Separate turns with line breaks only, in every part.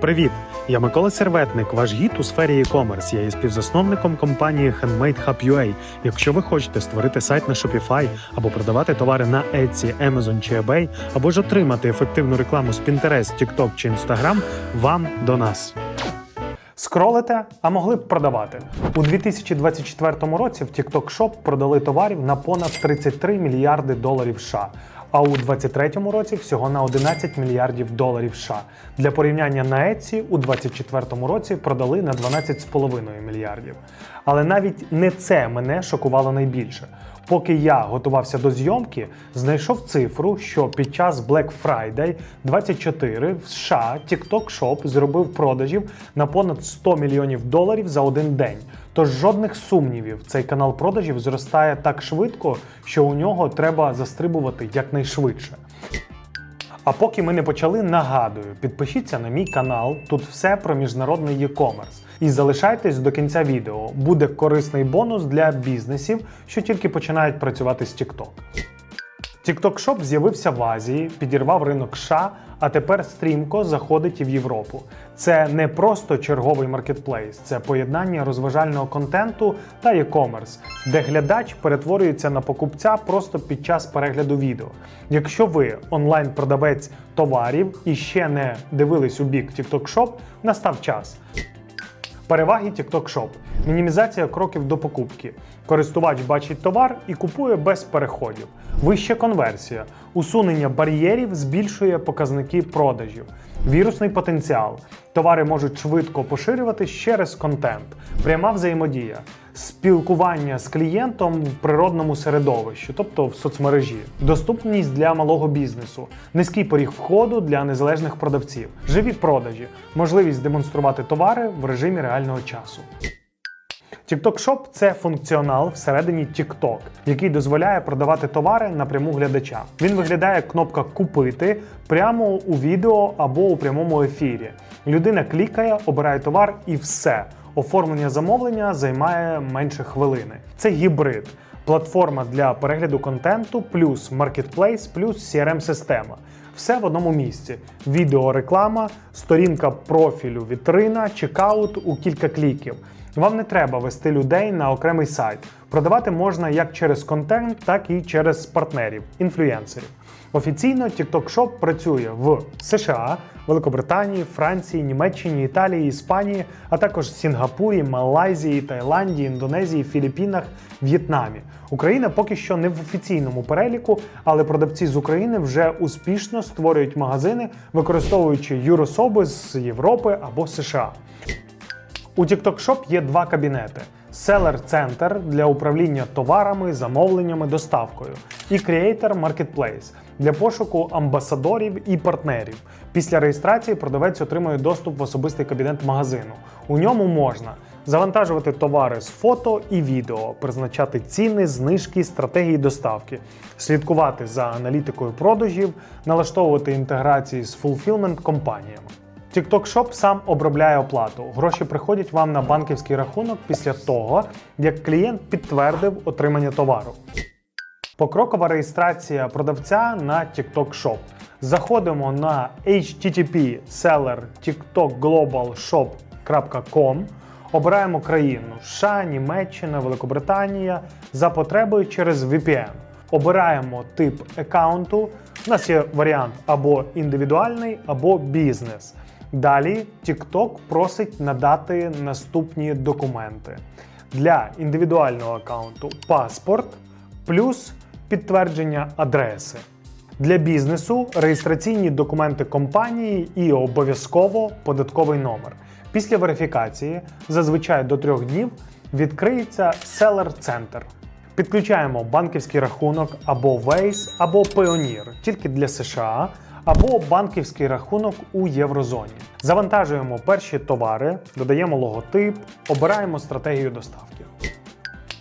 Привіт! Я Микола Серветник, ваш гід у сфері e-commerce. Я є співзасновником компанії Handmade Hub UA. Якщо ви хочете створити сайт на Shopify або продавати товари на Etsy, Amazon чи eBay, або ж отримати ефективну рекламу з Pinterest, TikTok чи Instagram, вам до нас. Скролите, а могли б продавати. У 2024 році в TikTok Shop продали товарів на понад 33 мільярди доларів США. А у 2023 році всього на 11 мільярдів доларів США. Для порівняння на Etsy у 2024 році продали на 12,5 мільярдів. Але навіть не це мене шокувало найбільше. Поки я готувався до зйомки, знайшов цифру, що під час Black Friday 24 в США TikTok Shop зробив продажів на понад 100 мільйонів доларів за один день. Тож жодних сумнівів, цей канал продажів зростає так швидко, що у нього треба застрибувати якнайшвидше. А поки ми не почали, нагадую, підпишіться на мій канал. Тут все про міжнародний e-commerce. І залишайтесь до кінця відео. Буде корисний бонус для бізнесів, що тільки починають працювати з TikTok. TikTok Shop з'явився в Азії, підірвав ринок США, а тепер стрімко заходить і в Європу. Це не просто черговий маркетплейс, це поєднання розважального контенту та e-commerce, де глядач перетворюється на покупця просто під час перегляду відео. Якщо ви онлайн-продавець товарів і ще не дивились у бік TikTok Shop, настав час. Переваги TikTok Shop. Мінімізація кроків до покупки. Користувач бачить товар і купує без переходів. Вища конверсія. Усунення бар'єрів збільшує показники продажів. Вірусний потенціал. Товари можуть швидко поширюватись через контент. Пряма взаємодія. Спілкування з клієнтом в природному середовищі, тобто в соцмережі, доступність для малого бізнесу, низький поріг входу для незалежних продавців, живі продажі, можливість демонструвати товари в режимі реального часу. TikTok Shop – це функціонал всередині TikTok, який дозволяє продавати товари напряму глядача. Він виглядає як кнопка Купити прямо у відео або у прямому ефірі. Людина клікає, обирає товар і все. Оформлення замовлення займає менше хвилини. Це гібрид. Платформа для перегляду контенту, плюс маркетплейс, плюс crm система Все в одному місці: відеореклама, сторінка профілю, вітрина, чекаут у кілька кліків. Вам не треба вести людей на окремий сайт. Продавати можна як через контент, так і через партнерів, інфлюенсерів. Офіційно TikTok Shop працює в США, Великобританії, Франції, Німеччині, Італії, Іспанії, а також Сінгапурі, Малайзії, Таїланді, Індонезії, Філіппінах, В'єтнамі. Україна поки що не в офіційному переліку, але продавці з України вже успішно створюють магазини, використовуючи юрособи з Європи або США. У TikTok Shop є два кабінети: Seller Center для управління товарами, замовленнями, доставкою, і Creator Marketplace для пошуку амбасадорів і партнерів. Після реєстрації продавець отримує доступ в особистий кабінет магазину. У ньому можна завантажувати товари з фото і відео, призначати ціни, знижки, стратегії доставки, слідкувати за аналітикою продажів, налаштовувати інтеграції з фулфілмент компаніями. TikTok Shop сам обробляє оплату. Гроші приходять вам на банківський рахунок після того, як клієнт підтвердив отримання товару. Покрокова реєстрація продавця на TikTok Shop. Заходимо на http seller tiktokglobalshop.com, обираємо країну США, Німеччина, Великобританія за потребою через VPN. Обираємо тип аккаунту. У нас є варіант або індивідуальний, або бізнес. Далі TikTok просить надати наступні документи. Для індивідуального аккаунту паспорт плюс підтвердження адреси. Для бізнесу реєстраційні документи компанії і обов'язково податковий номер. Після верифікації, зазвичай до трьох днів, відкриється Center. Підключаємо банківський рахунок або Waze, або Payoneer тільки для США, або банківський рахунок у Єврозоні. Завантажуємо перші товари, додаємо логотип, обираємо стратегію доставки.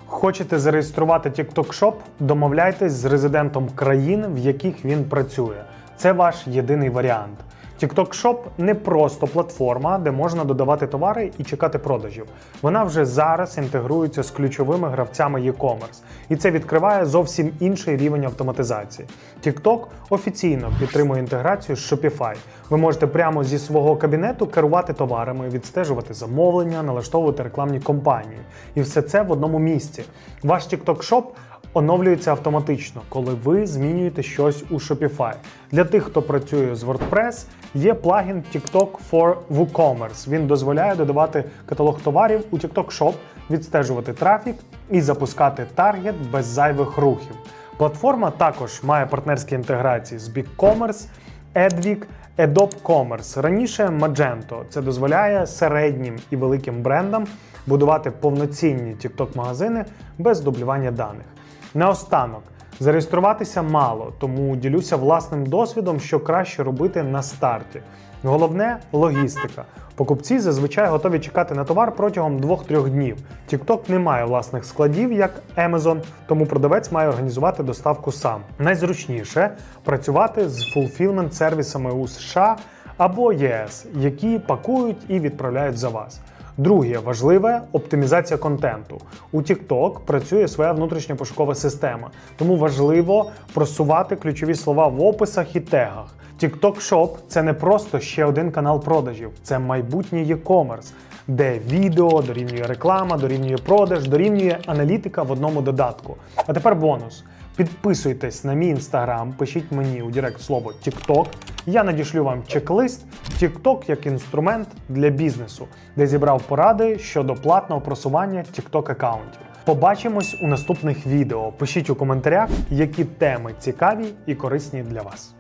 Хочете зареєструвати TikTok Shop? Домовляйтесь з резидентом країн, в яких він працює. Це ваш єдиний варіант. TikTok Shop не просто платформа, де можна додавати товари і чекати продажів. Вона вже зараз інтегрується з ключовими гравцями e-commerce, і це відкриває зовсім інший рівень автоматизації. TikTok офіційно підтримує інтеграцію з Shopify. Ви можете прямо зі свого кабінету керувати товарами, відстежувати замовлення, налаштовувати рекламні кампанії. І все це в одному місці. Ваш TikTok Shop оновлюється автоматично, коли ви змінюєте щось у Shopify. Для тих, хто працює з WordPress, є плагін TikTok for WooCommerce. Він дозволяє додавати каталог товарів у TikTok Shop, відстежувати трафік і запускати таргет без зайвих рухів. Платформа також має партнерські інтеграції з BigCommerce, Edvik, Adobe Commerce. Раніше Magento. Це дозволяє середнім і великим брендам будувати повноцінні TikTok-магазини без дублювання даних. Наостанок, зареєструватися мало, тому ділюся власним досвідом, що краще робити на старті. Головне логістика. Покупці зазвичай готові чекати на товар протягом 2-3 днів. TikTok не має власних складів, як Amazon, тому продавець має організувати доставку сам. Найзручніше працювати з фулфілмент сервісами у США або ЄС, які пакують і відправляють за вас. Друге важливе оптимізація контенту. У TikTok працює своя внутрішня пошукова система, тому важливо просувати ключові слова в описах і тегах. TikTok Shop – це не просто ще один канал продажів, це майбутнє e-commerce, де відео дорівнює реклама, дорівнює продаж, дорівнює аналітика в одному додатку. А тепер бонус. Підписуйтесь на мій інстаграм, пишіть мені у Директ слово TikTok. Я надішлю вам чек-лист TikTok як інструмент для бізнесу, де зібрав поради щодо платного просування TikTok аккаунтів. Побачимось у наступних відео. Пишіть у коментарях, які теми цікаві і корисні для вас.